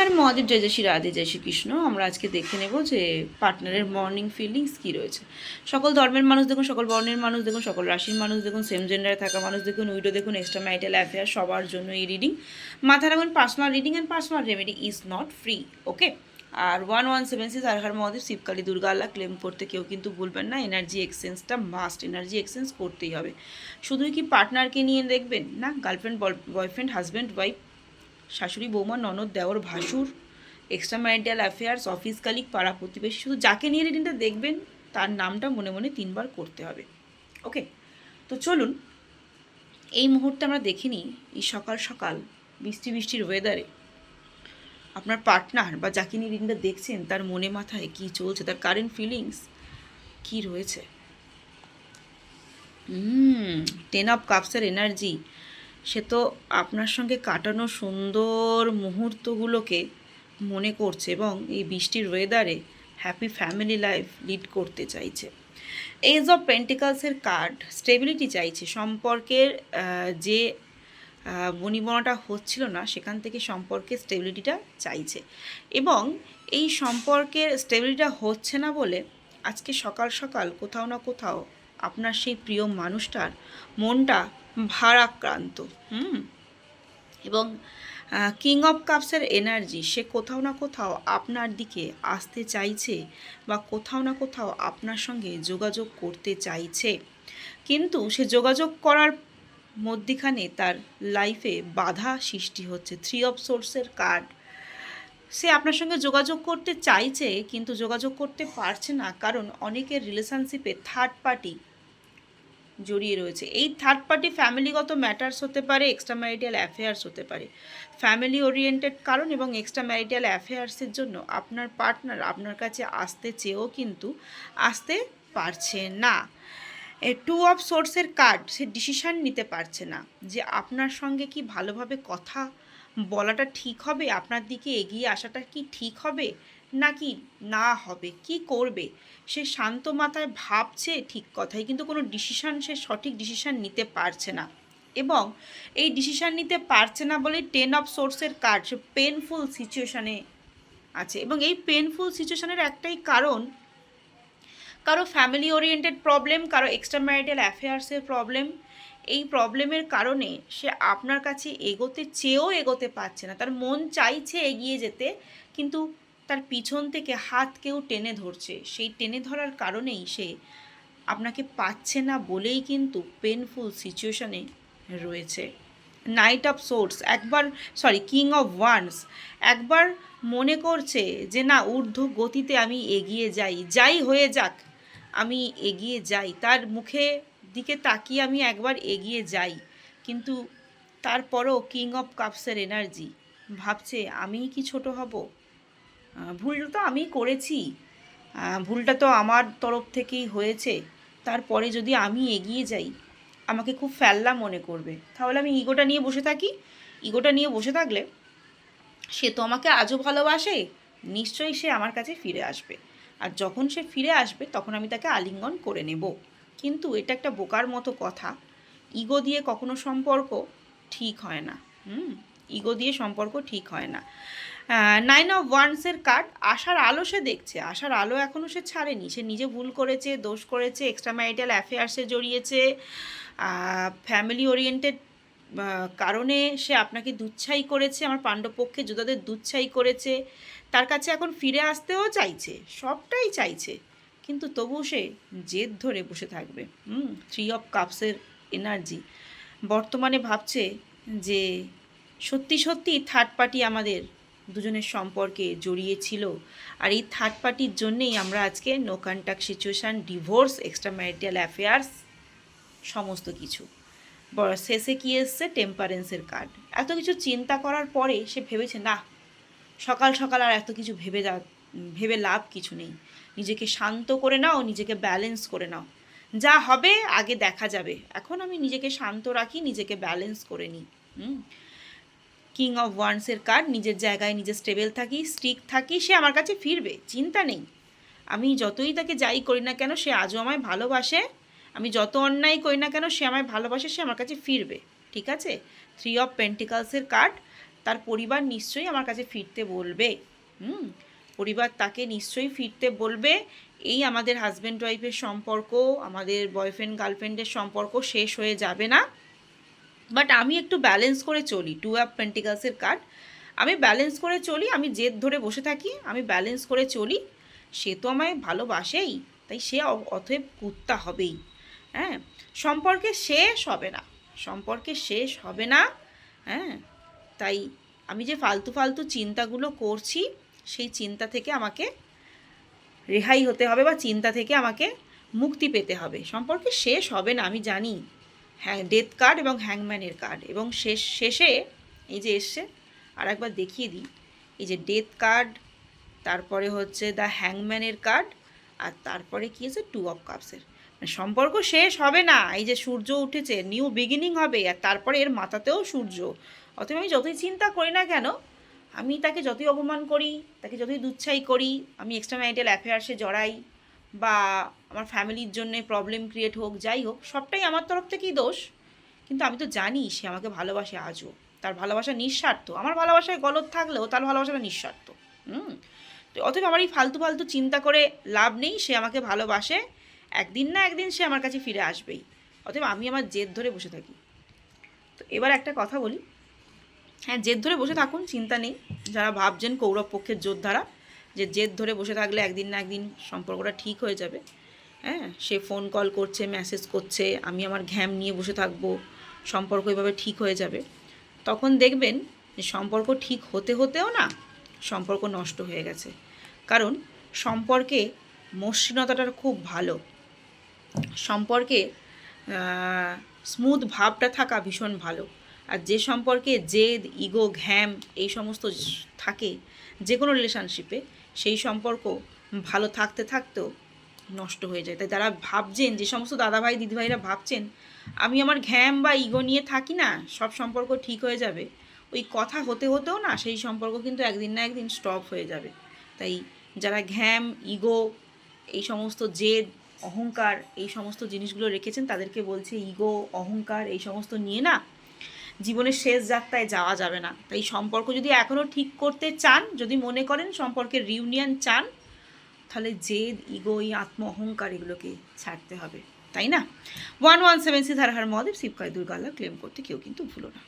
হর মহাদেব জয় জয় শ্রী রাধে জয় শ্রীকৃষ্ণ আমরা আজকে দেখে নেব যে পার্টনারের মর্নিং ফিলিংস কী রয়েছে। সকল ধর্মের মানুষ দেখুন, সকল বর্ণের মানুষ দেখুন, সকল রাশির মানুষ দেখুন সেম জেন্ডারে থাকা মানুষ দেখুন উইডো দেখুন এক্সট্রা ম্যারিটাল অ্যাফেয়ার সবার জন্য এই রিডিং মাথা রাখুন personal reading and personal remedy is not free okay R one one seven six আর হর মহাদেব, শিবকালী, দুর্গা, আল্লাহ ক্লেম করতে কেউ কিন্তু ভুলবেন না এনার্জি এক্সচেঞ্জটা মাস্ট এনার্জি এক্সচেঞ্জ করতেই হবে। শুধুই কি পার্টনারকে নিয়ে দেখবেন? না গার্লফ্রেন্ড বয়ফ্রেন্ড হাজব্যান্ড ওয়াইফ শাশুড়ি বৌমা, ননদ, দেওর, ভাসুর এক্সট্রা ম্যারিটাল অ্যাফেয়ার্স অফিস কালিক পাড়া প্রতিবেশী, শুধু যাকে নিয়ে রিডিংটা দেখবেন, তার নামটা মনে মনে তিনবার করতে হবে। ওকে তো চলুন, এই মুহূর্তে আমরা দেখিনি এই সকাল সকাল, বৃষ্টি বৃষ্টির ওয়েদারে আপনার পার্টনার বা যাকে নিয়ে রিডিংটা দেখছেন, তার মনে মাথায় কী চলছে, তার কারেন্ট ফিলিংস কী রয়েছে? টেন অফ কাপসের এনার্জি সে তো আপনার সঙ্গে কাটানো সুন্দর মুহূর্তগুলোকে মনে করছে এবং এই বৃষ্টির ওয়েদারে হ্যাপি ফ্যামিলি লাইফ লিড করতে চাইছে। এজ অফ পেন্টিকালসের কার্ড স্টেবিলিটি চাইছে। সম্পর্কের যে বনিবনাটা হচ্ছিল না, সেখান থেকে সম্পর্কের স্টেবিলিটিটা চাইছে। এবং এই সম্পর্কের স্টেবিলিটিটা হচ্ছে না বলে আজকে সকাল সকাল কোথাও না কোথাও আপনার সেই প্রিয় মানুষটার মনটা ভারাক্রান্ত, হুম? এবং কিং অফ কাপসের এনার্জি সে কোথাও না কোথাও আপনার দিকে আসতে চাইছে বা কোথাও না কোথাও আপনার সঙ্গে যোগাযোগ করতে চাইছে। কিন্তু সে যোগাযোগ করার মধ্যিখানে তার লাইফে বাধা সৃষ্টি হচ্ছে। থ্রি অফ সোর্সের কার্ড সে আপনার সঙ্গে যোগাযোগ করতে চাইছে, কিন্তু যোগাযোগ করতে পারছে না, কারণ অনেকের রিলেশনশিপে থার্ড পার্টি জড়িয়ে রয়েছে। এই থার্ড পার্টি ফ্যামিলিগত ম্যাটার্স হতে পারে এক্সট্রা ম্যারিটাল অ্যাফেয়ার্স হতে পারে। ফ্যামিলি ওরিয়েন্টেড কারণ এবং এক্সট্রা ম্যারিটাল অ্যাফেয়ার্সের জন্য আপনার পার্টনার আপনার কাছে আসতে চেয়েও কিন্তু আসতে পারছে না। টু অফ সোর্সের কার্ড সে ডিসিশান নিতে পারছে না যে আপনার সঙ্গে কি ভালোভাবে কথা বলাটা ঠিক হবে, আপনার দিকে এগিয়ে আসাটা কি ঠিক হবে নাকি না হবে? কি করবে? সে শান্ত মাথায় ভাবছে ঠিক কথাই, কিন্তু কোনো ডিসিশান সে সঠিক ডিসিশান নিতে পারছে না। এবং এই ডিসিশান নিতে পারছে না বলে টেন অফ সোর্সের কার্ড সে পেনফুল সিচুয়েশানে আছে। এবং এই পেনফুল সিচুয়েশানের একটাই কারণ, কারও ফ্যামিলি ওরিয়েন্টেড প্রবলেম কারও এক্সট্রা ম্যারিটাল অ্যাফেয়ার্সের প্রবলেম এই প্রবলেমের কারণে সে আপনার কাছে এগোতে, চেয়েও এগোতে পারছে না। তার মন চাইছে এগিয়ে যেতে, কিন্তু তার পিছন থেকে হাত কেউ টেনে ধরছে। সেই টেনে ধরার কারণেই সে আপনাকে পাচ্ছে না বলেই কিন্তু পেনফুল সিচুয়েশনে রয়েছে। নাইট অফ সোর্স একবার সরি কিং অফ ওয়ান্স একবার মনে করছে যে না, ঊর্ধ্ব গতিতে আমি এগিয়ে যাই। যাই হয়ে যাক, আমি এগিয়ে যাই। তার মুখে দিকে তাকিয়ে আমি একবার এগিয়ে যাই। কিন্তু তারপরও কিং অফ কাপসের এনার্জি ভাবছে, আমিই কি ছোট হব? ভুলটা তো আমি করেছি। ভুলটা তো আমার তরফ থেকেই হয়েছে। তারপরে যদি আমি এগিয়ে যাই, আমাকে খুব ফেল্লা মনে করবে। তাহলে আমি ইগোটা নিয়ে বসে থাকি। ইগোটা নিয়ে বসে থাকলে সে তো আমাকে আজও ভালোবাসে। নিশ্চয়ই সে আমার কাছে ফিরে আসবে। আর যখন সে ফিরে আসবে, তখন আমি তাকে আলিঙ্গন করে নেব। কিন্তু এটা একটা বোকার মতো কথা। ইগো দিয়ে কখনো সম্পর্ক ঠিক হয় না। হুম? ইগো দিয়ে সম্পর্ক ঠিক হয় না। নাইন অফ ওয়ান্সের কার্ড আশার আলো সে দেখছে। আশার আলো এখনও সে ছাড়েনি। সে নিজে ভুল করেছে, দোষ করেছে এক্সট্রা ম্যারিটাল অ্যাফেয়ার্সে জড়িয়েছে। ফ্যামিলি ওরিয়েন্টেড কারণে সে আপনাকে দুচ্ছাই করেছে, আমার পাণ্ডবপক্ষে যোদ্ধাদের দুচ্ছাই করেছে। তার কাছে এখন ফিরে আসতেও চাইছে, সবটাই চাইছে। কিন্তু তবুও সে জেদ ধরে বসে থাকবে। হুম থ্রি অফ কাপসের এনার্জি বর্তমানে ভাবছে যে সত্যি সত্যি থার্ড পার্টি আমাদের দুজনের সম্পর্কে জড়িয়ে ছিল। আর এই থার্ড পার্টির জন্যেই আমরা আজকে no contact situation divorce extra marital affairs সমস্ত কিছু। শেষে কী এসছে? টেম্পারেন্সের কার্ড এত কিছু চিন্তা করার পরে সে ভেবেছে, না, সকাল সকাল আর এত কিছু ভেবে ভেবে লাভ কিছু নেই। নিজেকে শান্ত করে নাও, নিজেকে ব্যালেন্স করে নাও। যা হবে, আগে দেখা যাবে। এখন আমি নিজেকে শান্ত রাখি, নিজেকে ব্যালেন্স করে নিই। হুম? কিং অফ ওয়ান্সের কার্ড নিজের জায়গায় নিজে স্টেবল থাকি স্টিক থাকি, সে আমার কাছে ফিরবে, চিন্তা নেই। আমি যতই তাকে যাই করি না কেন, সে আজও আমায় ভালোবাসে। আমি যত অন্যায় করি না কেন, সে আমায় ভালোবাসে, সে আমার কাছে ফিরবে, ঠিক আছে? থ্রি অফ পেন্টিকালসের কার্ড তার পরিবার নিশ্চয়ই আমার কাছে ফিরতে বলবে। হুম, পরিবার তাকে নিশ্চয়ই ফিরতে বলবে। এই আমাদের হাজব্যান্ড ওয়াইফের সম্পর্ক, আমাদের বয়ফ্রেন্ড গার্লফ্রেন্ডের সম্পর্ক শেষ হয়ে যাবে না। বাট আমি একটু ব্যালেন্স করে চলি টু অ্যাপ পেন্টিকালসের কার্ড আমি ব্যালেন্স করে চলি, আমি জেদ ধরে বসে থাকি, আমি ব্যালেন্স করে চলি। সে তো আমায় ভালোবাসেই, তাই সে অ- অতএব কুত্তা হবেই। হ্যাঁ সম্পর্কে শেষ হবে না, সম্পর্কে শেষ হবে না। হ্যাঁ তাই আমি যে ফালতু ফালতু চিন্তাগুলো করছি, সেই চিন্তা থেকে আমাকে রেহাই হতে হবে বা চিন্তা থেকে আমাকে মুক্তি পেতে হবে। সম্পর্কে শেষ হবে না, আমি জানি। হ্যাঁ ডেথ কার্ড এবং হ্যাংম্যানের কার্ড এবং শেষ, শেষে এই যে এসছে আর একবার দেখিয়ে দিই। এই যে ডেথ কার্ড তারপরে হচ্ছে দ্য হ্যাংম্যানের কার্ড আর তারপরে কী আছে টু অফ কাপসের সম্পর্ক শেষ হবে না। এই যে সূর্য উঠেছে নিউ বিগিনিং হবে, আর তারপরে এর মাথাতেও সূর্য। অতএব আমি যতই চিন্তা করি না কেন, আমি তাকে যতই অপমান করি, তাকে যতই দুচ্ছাই করি, আমি এক্সট্রা ম্যারিটাল অ্যাফেয়ার্সে জড়াই, বা আমার ফ্যামিলির জন্য প্রবলেম ক্রিয়েট হোক, যাই হোক, সবটাই আমার তরফ থেকেই দোষ। কিন্তু আমি তো জানি সে আমাকে ভালোবাসে আজও। তার ভালোবাসা নিঃস্বার্থ। আমার ভালোবাসায় গলত থাকলেও তার ভালোবাসাটা নিঃস্বার্থ। হুম? তো অতএব আমার এই ফালতু ফালতু চিন্তা করে লাভ নেই, সে আমাকে ভালোবাসে। একদিন না একদিন সে আমার কাছে ফিরে আসবেই। অতএব আমি আমার জেদ ধরে বসে থাকি। তো এবার একটা কথা বলি। হ্যাঁ জেদ ধরে বসে থাকুন, চিন্তা নেই। যারা ভাবছেন কৌরব পক্ষের যোদ্ধারা, যে জেদ ধরে বসে থাকলে একদিন না একদিন সম্পর্কটা ঠিক হয়ে যাবে। হ্যাঁ। সে ফোন কল করছে মেসেজ করছে, আমি আমার ঘ্যাম নিয়ে বসে থাকব, সম্পর্ক এভাবে ঠিক হয়ে যাবে। তখন দেখবেন যে সম্পর্ক ঠিক হতে হতেও না সম্পর্ক নষ্ট হয়ে গেছে। কারণ সম্পর্কে মসৃণতাটা খুব ভালো। সম্পর্কে স্মুথ ভাবটা থাকা ভীষণ ভালো। আর যে সম্পর্কে জেদ ইগো ঘ্যাম এই সমস্ত থাকে যে কোনো রিলেশনশিপে সেই সম্পর্ক ভালো থাকতে থাকতেও নষ্ট হয়ে যায়। তাই যারা ভাবছেন যে সমস্ত দাদাভাই, দিদিভাইরা ভাবছেন, আমি আমার ঘ্যাম বা ইগো নিয়ে থাকি না, সব সম্পর্ক ঠিক হয়ে যাবে। ওই কথা হতে হতেও না সেই সম্পর্ক কিন্তু একদিন না একদিন স্টপ হয়ে যাবে। তাই যারা ঘ্যাম, ইগো, এই সমস্ত জেদ, অহংকার, এই সমস্ত জিনিসগুলো রেখেছেন, তাদেরকে বলছে ইগো, অহংকার, এই সমস্ত নিয়ে না জীবনের শেষ যাত্রায় যাওয়া যাবে না। তাই সম্পর্ক যদি এখনও ঠিক করতে চান, যদি মনে করেন সম্পর্কের রিউনিয়ন চান তাহলে জেদ ইগো এই আত্ম অহংকার এগুলোকে ছাড়তে হবে, তাই না? One one seven C Har Har Mahadev, শিবকায় দুর্গাল্লা ক্লেম করতে কেউ কিন্তু ভুলো না।